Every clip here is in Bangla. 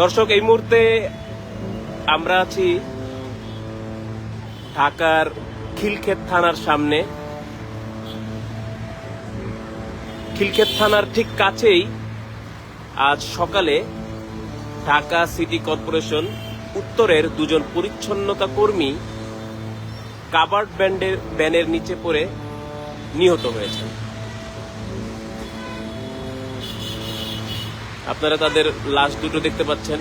দর্শক, এই মুহূর্তে আমরা আছি ঢাকার খিলক্ষেত থানার সামনে। খিলক্ষেত থানার ঠিক কাছেই আজ সকালে ঢাকা সিটি কর্পোরেশন উত্তরের দুজন পরিচ্ছন্নতা কর্মী কাবার্ড ব্যান্ডের ব্যানের নিচে পড়ে নিহত হয়েছেন। আপনারা তাদের লাশ দুটো দেখতে পাচ্ছেন।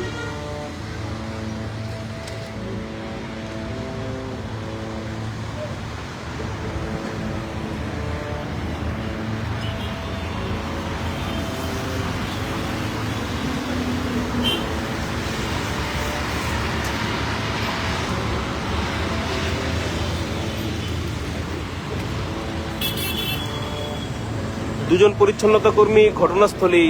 দুজন পরিচ্ছন্নতা কর্মী ঘটনাস্থলেই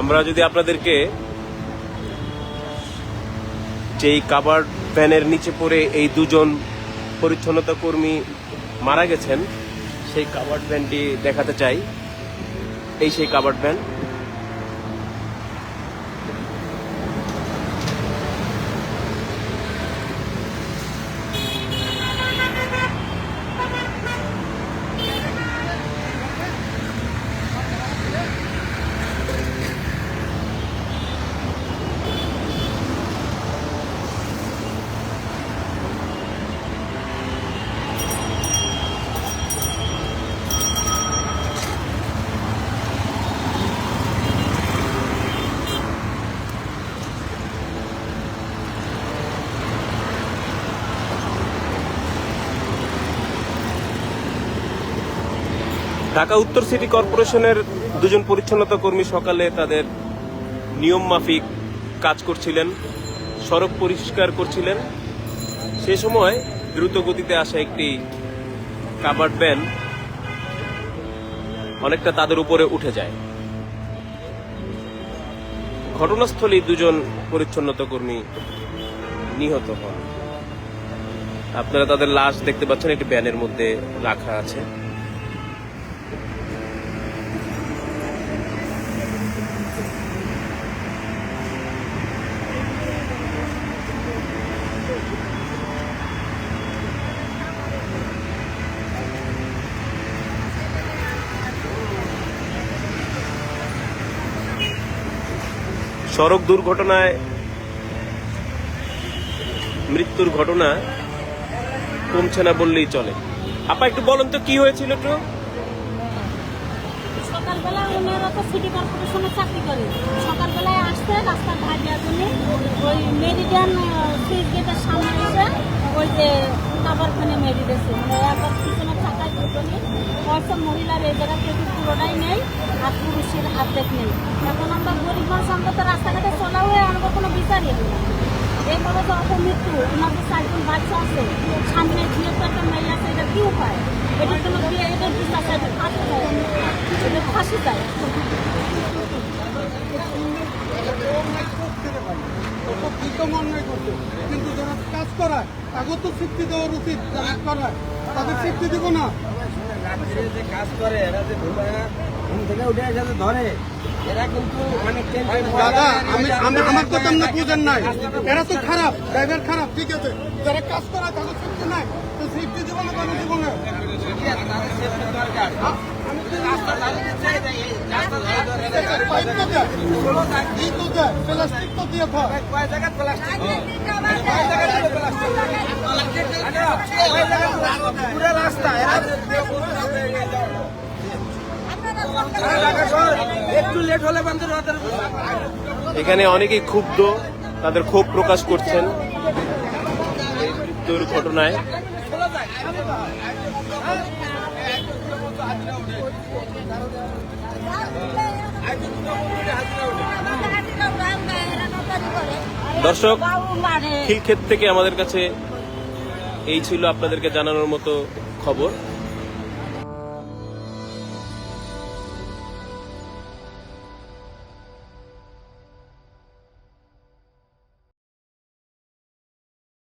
আমরা যদি আপনাদেরকে যেই কাবার ভ্যানের নিচে পড়ে এই দুজন পরিচ্ছন্নতা কর্মী মারা গেছেন, সেই কাবার ভ্যানটি দেখাতে চাই। এই সেই কাবার ভ্যান। ঢাকা উত্তর সিটি কর্পোরেশনের দুজন পরিচ্ছন্নতা কর্মী সকালে তাদের নিয়ম মাফিক কাজ করছিলেন, সড়ক পরিষ্কার করছিলেন। সে সময় দ্রুত গতিতে আসা একটি কাবার্ড ভ্যান অনেকটা তাদের উপরে উঠে যায়। ঘটনাস্থলে দুজন পরিচ্ছন্নতা কর্মী নিহত হন। আপনারা তাদের লাশ দেখতে পাচ্ছেন, একটি ভ্যানের মধ্যে রাখা আছে। সড়ক দুর্ঘটনায় মৃত্যুর ঘটনা কমছে না বললেই চলে। আপা, একটু বলেন তো, কি হয়েছিল একটু? সকালবেলা ওনারা তো সিটি কর্পোরেশনে চাকরি করে। সকালবেলায় আসতে রাস্তার ধার জন্য। ওই মেরিডিয়ান সুইচ গেটের সামনে এসে ওই যে কাবারখানে মেরি দিয়েছে। মানে একবার পিছনের চাকায় দুজনে অসম মহিলার এই জায়গা থেকে পুরোটাই নেই আর পুরুষের অর্ধেক নেই। এখন আমরা গরিব মানুষ, আমরা তো রাস্তাঘাটে চলা হয়ে আমরা কোনো বিচারই নেই। এরপরে তো অত মৃত্যু ওনাদের চারজন বাচ্চা আছে, সামনে ঝিয়ে তো একটা মেয়ে আছে, এটা কি উপায়? এটার জন্য বিয়ে এটা চাচ্ছে এটা ফাঁসি যায় এটা অন্যায় করছে কিন্তু যারা কাজ করায় তাকে তো স্বীকৃতি দেওয়ার উচিত যারা করায়। তাদের স্বীকৃতি দিব না। যে কাজ করে এরা যে ঘুম থেকে উঠে এসে ধরে এরা কিন্তু অনেক টেনশন দাদা আমি আমি আমার কথা না বুঝেন নাই। এরা তো খারাপ ড্রাইভার খারাপ ঠিক আছে। যারা কাজ করায় তাদের স্বীকৃতি নাই। তো স্বীকৃতি দিব না কেন দিব না? দরকার। রাস্তা এখানে অনেকেই ক্ষুব্ধ তাদের ক্ষোভ প্রকাশ করছেন মৃত্যুর ঘটনায় দর্শক খিলক্ষেত থেকে আমাদের কাছে এই ছিল আপনাদেরকে জানানোর মতো খবর।